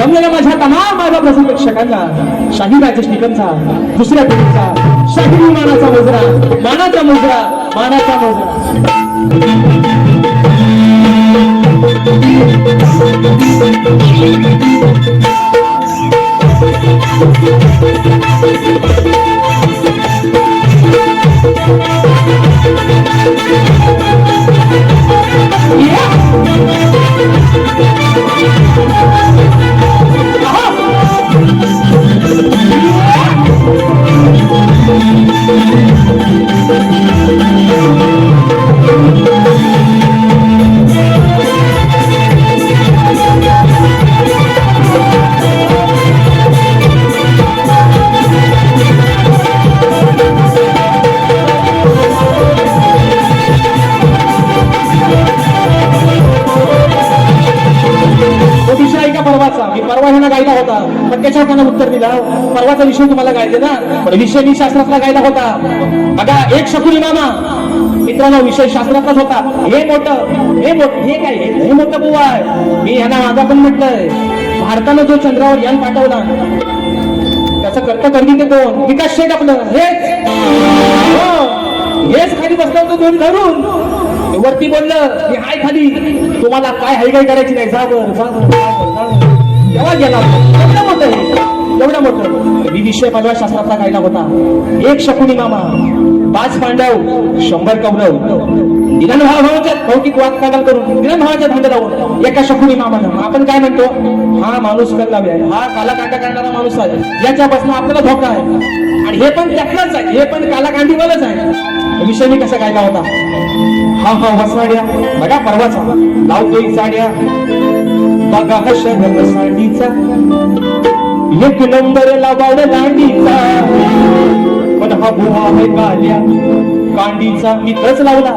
जमलेल्या माझ्या तमाम माझ्या प्रसंग प्रेक्षकांना शाही राजेश दुसऱ्या पिढीचा शाही मानाचा मुजरा मानाचा मुजरा मानाचा मुजरा yeah! परवाचा गायला होता. पण त्याच्यावर त्यानं उत्तर दिला. परवाचा विषय तुम्हाला गायले ना पण विषय मी शास्त्रातला गायला होता. बघा एक शकुरी मामा. मित्रांनो विषय शास्त्रातलाच होता. हे मोठं हे मोठं हे काय? हे मोठं बुवा आहे. मी ह्यांना माझा पण म्हटलंय. भारतानं जो चंद्रावर यान पाठवला त्याचं कर्त करणी ते कोण? विकास शेठ आपलं. हेच. हो. हेच खाली बसलं होतं दोन धरून. वरती बोललं की हाय खाली. तुम्हाला काय हाय काय करायची नाही. जा तेव्हा गेला एवढं मोठं हे, एवढं मोठं मी विषय माझ्या शास्त्रातला गायला होता. एक शकुनी मामा पाच पांडव शंभर कौरव. दिलन भावाच्या भौतिक वाद काढाल करून दिलन भावाच्या धांड राहून एका शकुनी मामानं. आपण काय म्हणतो? हा माणूस कल्लावी आहे. हा कालाकांडा करणारा माणूस आहे. याच्यापासून आपल्याला धोका आहे. आणि हे पण त्यातलंच आहे. हे पण कालाकांडीवरच आहे. विषय मी कसा गायला होता? हा हा वसाड्या बघा परवाचा. लावतोय साड्या. बघा हा साडीचा. एक नंबर लावाड लांडीचा पण हा बुवा आहे काल्या कांडीचा मित्रच लावला.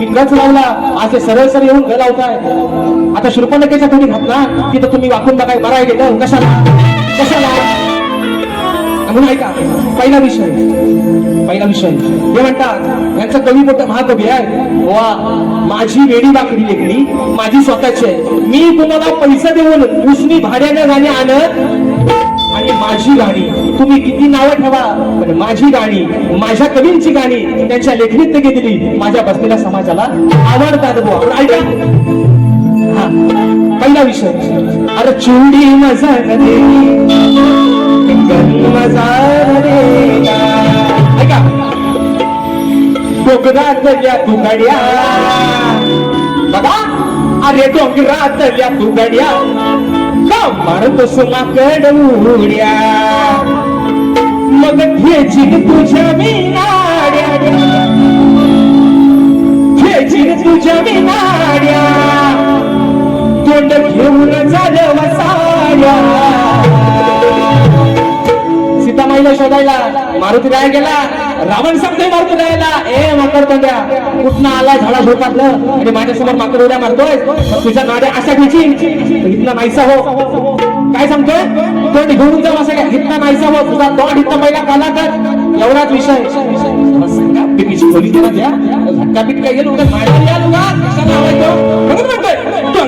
मित्रच लावला. असे सरळ सरळ येऊन घर लावताय. आता शृपणकेच्या तुम्ही घातला. तिथं तुम्ही वाकून बघाय मराय गेलं कशाला? कशाला? म्हणून ऐका. पहिला विषय. पहिला विषय. हे म्हणतात यांचा कवी मोठा महाकवी आहे. वा माझी वेडी बाकडी लेकडी माझी स्वतःची आहे. मी तुम्हाला पैसे देऊन उसनी भाड्याने गाणी आणत आणि माझी गाणी. तुम्ही किती नावं ठेवा पण माझी गाणी माझ्या कवींची गाणी त्यांच्या लेखणीत घेतली माझ्या बसलेल्या समाजाला आवडतात बुवा. ऐका. हा. पहिला विषय. अरे चिवडी मजा ऐका. डोंगरात या बघा अरे डोंगरात या तू गड्या का मारतोस माकड उड्या मग घ्यायची तुझ्या मी नाड्या तुझ्या मी नाड्या तोंड घेऊन झालं वसाड्या सीतामाईला शोधायला मारुती राय गेला रावण सांगतोय मारुती रायला ए माकड तोंड्या कुठनं आला झाडा झोपातलं? आणि माझ्यासमोर माकड उड्या मारतोय. तुझ्या नाड्या अशा घ्यायची. इथला नाहीसा हो. काय सांगतोय? तोंड घेऊन जाऊ असं काय इथला नाहीसा हो. तुझा तोंड इथं पहिला काला कर एवढाच विषय. सांगा पिकीची खोली त्याला द्या झटका पीठ काय गेलो उगाच म्हणून म्हणतोय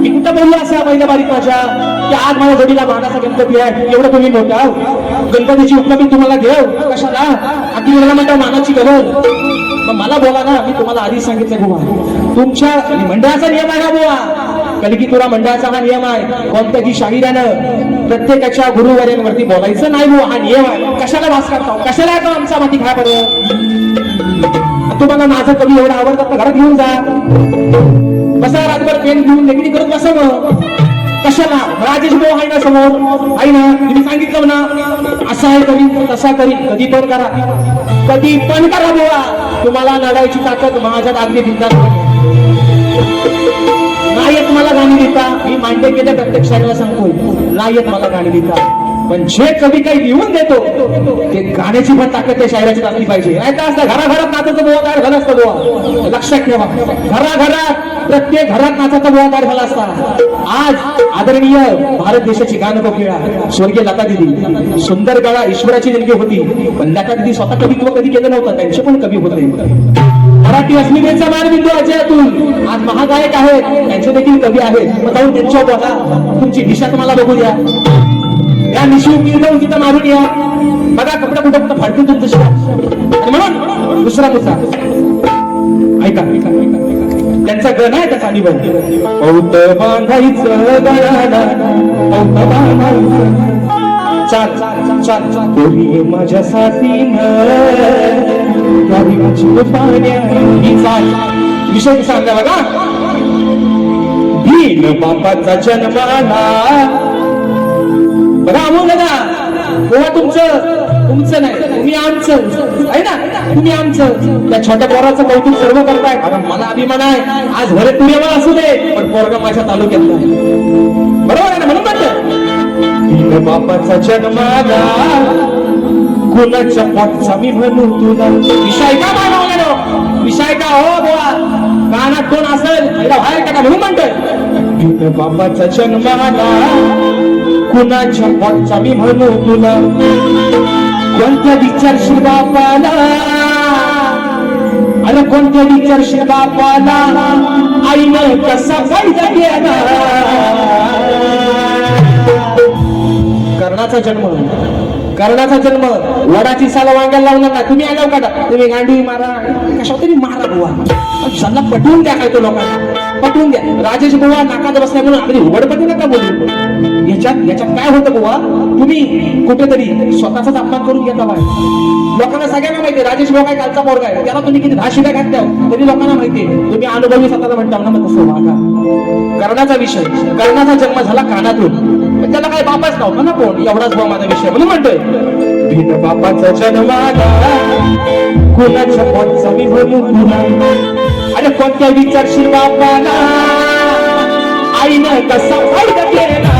मी कुठं बोललो असं पहिल्या बारीक माझ्या? की आज माझ्या जोडीला मानाचा गणपती आहे. एवढं तुम्ही मोठा गणपतीची उपलब्धी तुम्हाला घेऊ. कशाला? अगदी मला म्हणता मानाची गरज. मग मला बोला ना मी तुम्हाला आधीच सांगितलं बुवा. तुमच्या मंडळाचा नियम आहे ना बुवा? कलगीतुरा मंडळाचा हा नियम आहे. कोणत्याही शाहिरानं प्रत्येकाच्या गुरुवर्यांवरती बोलायचं नाही बुवा. हा नियम आहे. कशाला वास करता हो? कशाला येतो आमचा माती खा बरं तुम्हाला माझं कवी एवढं आवडतं तर घरात घेऊन जा. बसा रातभर पेन घेऊन लेखणी करत बसा मग कशाला? राजेश भाऊ आहे ना समोर? आई ना? तुम्ही सांगितलं ना? असा आहे कधी तसा करी. कधी पण करा. कधी पण करा बोला तुम्हाला लढायची ताकद माझ्यात अगदी दिसणार नाही येत मला गाणी देता. मी मांडे केल्या प्रत्येक शाळेला सांगतोय नाही येत मला गाणी देता. पण जे कवी काही लिहून देतो ते गाण्याची पण ताकद त्या शायराची असली पाहिजे. नाही तर असं घराघरात नाचाचा बोवा तयार झालं असतं बोवा. लक्षात ठेवा. घराघरात प्रत्येक घरात नाचाचा बोवा तयार झाला असता. आज आदरणीय भारत देशाची गाणं बघूया स्वर्गीय लता दिदी सुंदर गळा ईश्वराची देणगी होती पण लता दिदी स्वतः कवित्व कधी केलं नव्हतं त्यांचे पण कवी होते. मराठी अस्मितेचा मानबिंदू अजय अतुल आज महागायक आहेत त्यांचे देखील कवी आहेत. मग जाऊन त्यांच्या बघा. तुमची दिशा तुम्हाला बघू द्या. या निशिव जाऊन तिथं मारून या. बघा कपडे कुठं कुठं फाटून तुमचं शिवाय म्हणून दुसरा मुद्दा. ऐका ऐका त्यांचा गण आहे त्याचा निबंध पौत बांधायचं गळाला पौत बांधायचं. चाल चाल चाल चाल. माझ्या साथीनं चाल. विषय सांगा बघा? भीन बापाचा जन्माला बघा अमोल दादा तेव्हा तुमचं तुमचं नाही. तुम्ही आमचं. आहे ना? तुम्ही आमचं. त्या छोट्या पोराचं कौतुक सर्व करताय. कारण मला अभिमान आहे. आज भरे तुरेवा असू दे पण पोरगा माझ्या तालुक्यात बरोबर आहे ना? म्हणून म्हणतं बापाचा जन्माला कुणाच्या पोटचा मी म्हणू तुला? विषय का मानवलेलो विषय का हो बोवा कानात कोण असेल? बाहेर काढा म्हणून म्हणतोय. विठ्ठल बाबाचा जन्म आला. कुणाच्या पोटचा मी म्हणू तुला? कोणत्या विचारशील बापाला अरे कोणत्या विचारशील बापाला आईनं कसा फायदा केला कर्णाचा जन्म कर्णाचा जन्म. वडाची साला वांग्याला लावणार ना तुम्ही आलो का तुम्ही गांडी मारा. कशा तरी मारा बुवा. सल्ला पटवून द्या काय तो लोकांना. पटवून द्या. राजेश बुवा नाकात बसल्या म्हणून आपली उघडपती नका बोलू. याच्यात याच्यात काय होतं बुवा? तुम्ही कुठेतरी स्वतःचाच अपमान करून घेता बाय लोकांना सगळ्यांना माहिती राजेश बुवा काय कालचा पोरगा आहे. त्याला तुम्ही किती भाषिका घातल्या? तरी लोकांना माहिती तुम्ही अनुभवी स्वतःला म्हणता ना मग तसं वागा. कर्णाचा विषय कर्णाचा जन्म झाला कानातून. त्याला काय बापाच नाव ना कोण एवढाच भाऊ माझा विषय. म्हणून म्हणतोय भिन बापाचा जन्माला कुणाच्या कोणचा मी म्हणू तुला अरे कोणत्या विचारशील बापाला? आईनं कसा फायदा केला?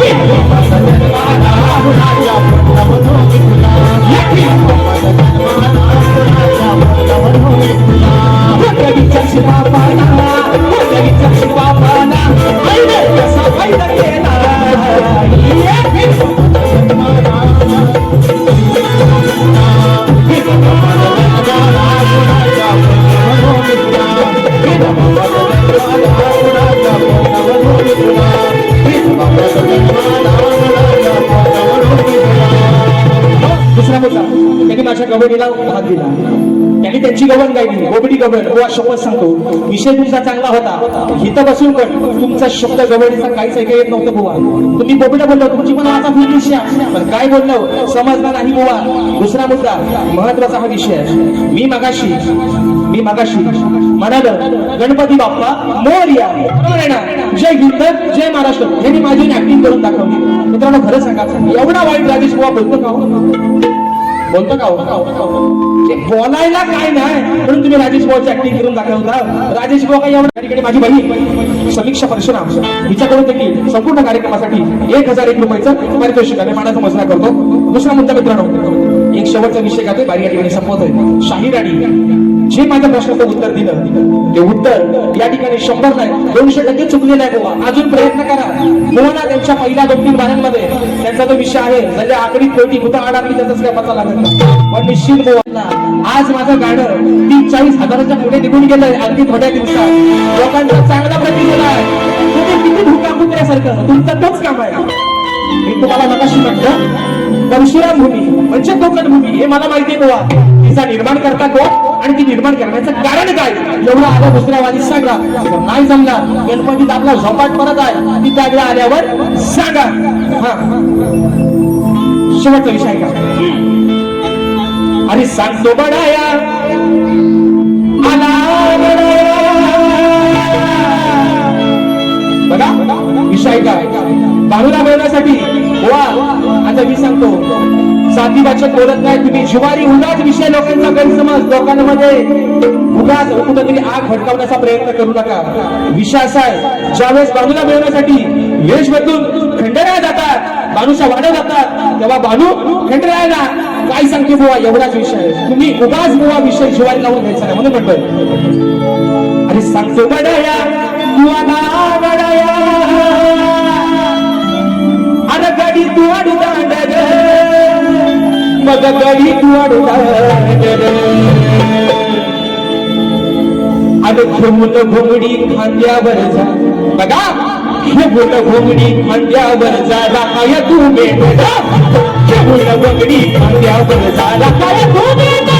भिन बापाचा जन्माला कुणाच्या पोटचा म्हणू तुला. भिन बापाचा जन्माला कुणाच्या कोणत्या विचारशील बापाला? कोणत्या विचारशील बापाला? ये भिन त्यांची गवण गायली बोबडी गवण हो शपथ सांगतो विषय तुमचा चांगला होता. इथं बसून पण तुमचा शब्द गवळीचा काहीच ऐका येत नव्हतं बुवा. तुम्ही बोबडं बोललो तुमची पण आता फुल विषय पण काय बोललो? समजणार नाही बुवा. दुसरा मुद्दा महत्त्वाचा हा विषय मी मगाशी मी मगाशी म्हणाल गणपती बाप्पा मोर्या. ना? जय हिंद जय महाराष्ट्र. यांनी माझी ऍक्टिंग करून दाखवली. मित्रांनो खरं सांगा एवढा वाईट राजेश बुवा बोलतो का हो? बोलतो का हो? बोलायला काय नाही. म्हणून तुम्ही राजेश भाऊची ऍक्टिंग करून दाखवता राजेश भाऊ काय ठिकाणी माझी बहीण? समीक्षा परशुराम. हिच्याकडून देखील संपूर्ण कार्यक्रमासाठी एक हजार एक रुपयाचं पारितोषिकाने मानाचा मजला करतो. दुसरा मुद्दा मित्रांनो एक शेवटचा विषय का बारी या ठिकाणी संपवतोय. शाही राणी जे माझ्या प्रश्नाचं उत्तर दिलं ते उत्तर या ठिकाणी शंभर नाही दोनशे टक्के चुकलेलं आहे गोवा अजून प्रयत्न करा. मुलांना त्यांच्या पहिल्या दोन तीन बाऱ्यांमध्ये त्यांचा जो विषय आहे म्हणजे आकडी कोटी कुठं अडकली त्याचाच काय पता लागत नाही पण निश्चित मोहनला आज माझं गाणं तीस चाळीस हजाराच्या पुढे निघून गेलंय अगदी थोड्या दिवसात. लोकांचा चांगला प्रतिसाद आहे. तुम्ही किती धुका कुत्र्यासारखं. तुमचं तोच काम आहे. मी तुम्हाला नकाशी म्हटलं परशुराम भूमी म्हणजे कोकण भूमी हे मला माहिती आहे गोवा तिचा निर्माण करता कोण? आणि ती निर्माण करण्याचं कारण काय? एवढं आलं दुसऱ्या वाणी सांगा नाही जमला गणपतीत आपला झोपाट परत आहे ती त्याकडे आल्यावर सांगा. हा. शेवटचा विषय का? आणि सांगतो बडाया. आला बघा विषय काय बाणूला मिळवण्यासाठी वा आता मी सांगतो. साथीवाचक बोलत नाही तुम्ही जुवारी उगाच विषय लोकांचा गैरसमज लोकांमध्ये उगाच कुठेतरी आग भडकावण्याचा प्रयत्न करू नका. विषय असा आहे. ज्यावेळेस बाजूला मिळवण्यासाठी वेश बदलून खंडराया जातात बानूच्या वाड्या जातात तेव्हा बानू खंडरायाला काय सांगते बुवा? एवढाच विषय आहे. तुम्ही उगाच बुवा विषय जिवारी लावून घ्यायचा म्हणून म्हणतोय अरे सांगतो बडया तू आला अरे गाडी तू अडुदांड मग गाडी तू अडुदांड घोंगडी खांद्यावर जा. बघा घेऊन घोंगडी खांद्यावर जा. राखाय तू बेटा घेऊन घोंगडी खांद्यावर जा. राखाय तू बेटा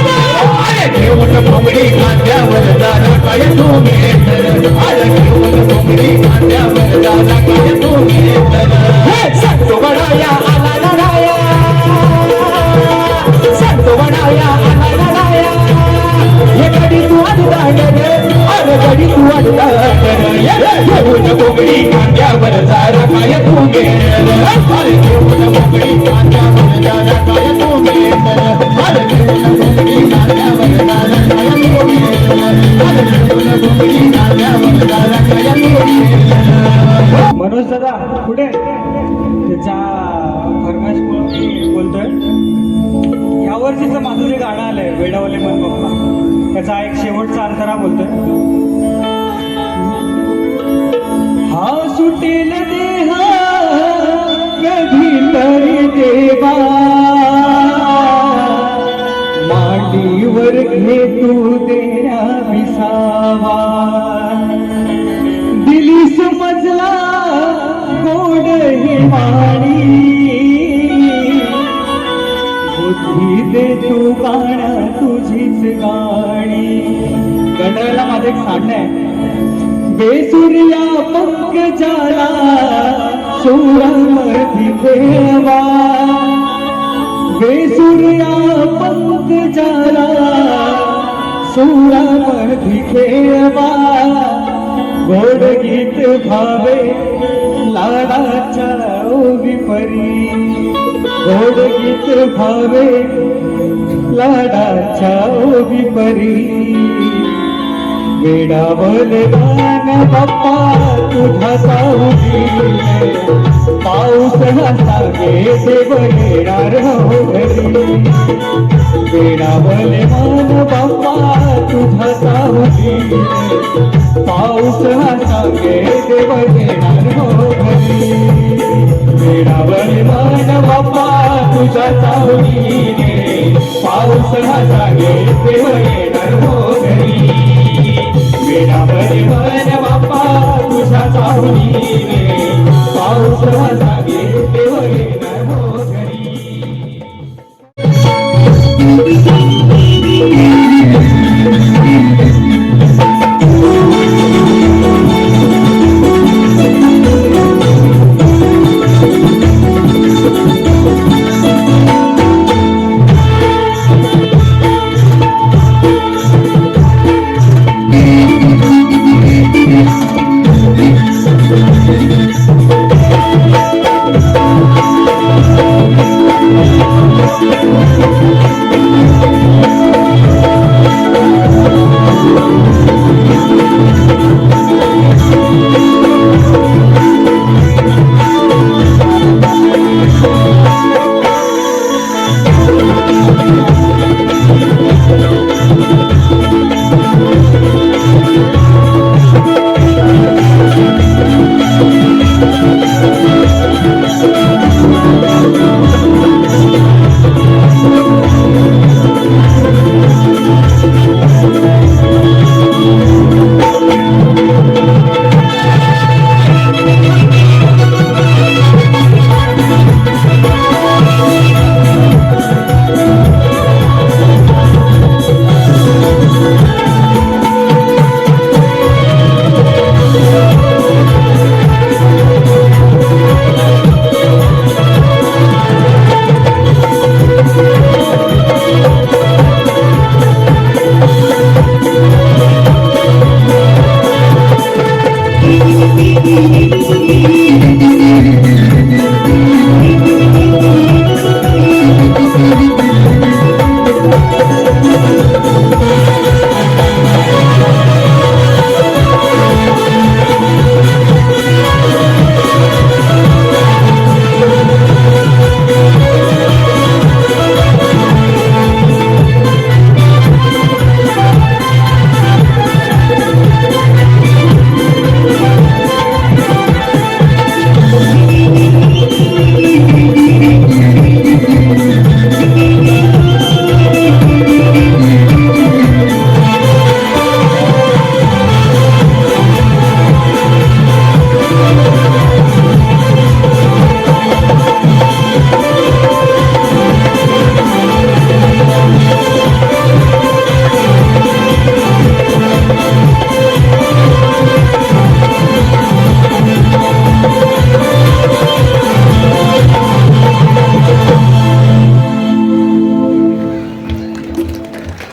घेऊन घोंगडी खांद्यावर जा राखाय तू बेटा अरे घेऊन घोंगडी खांद्यावर जा राखाय तू बेटा हे सांगतो बडाया आला दरवर्षीचं माझं जे गाणं आलंय वेडावले मन बप्पा त्याचा एक शेवटचा अंतरा बोलतोय. हा सुटेल देहा कधी तरी देवा. माटीवर घे तू देण्या विसावा बुद्धी दे तू गाणं तुझीच गाणी. गंडराला माझं एक साधन आहे. बेसुर्या पंकजाला सुरामधी देवा बेसुर्या पंकजाला सुरामधी देवा गोड गीत भावे लाडाच्या विपरी गोड गीत भावे लाडाच्या विपरी परी वेडावल बाप्पा तुझा सावली पाऊस हा सांगे देव येणार हो घरी. वेडावल बाप्पा तुझा सावली पाऊस हा सांगे देव येणार हो घरी. वेडावल बाप्पा तुझा सावली पाऊस हा सांगे देव येणार हो बाप्पा पाऊस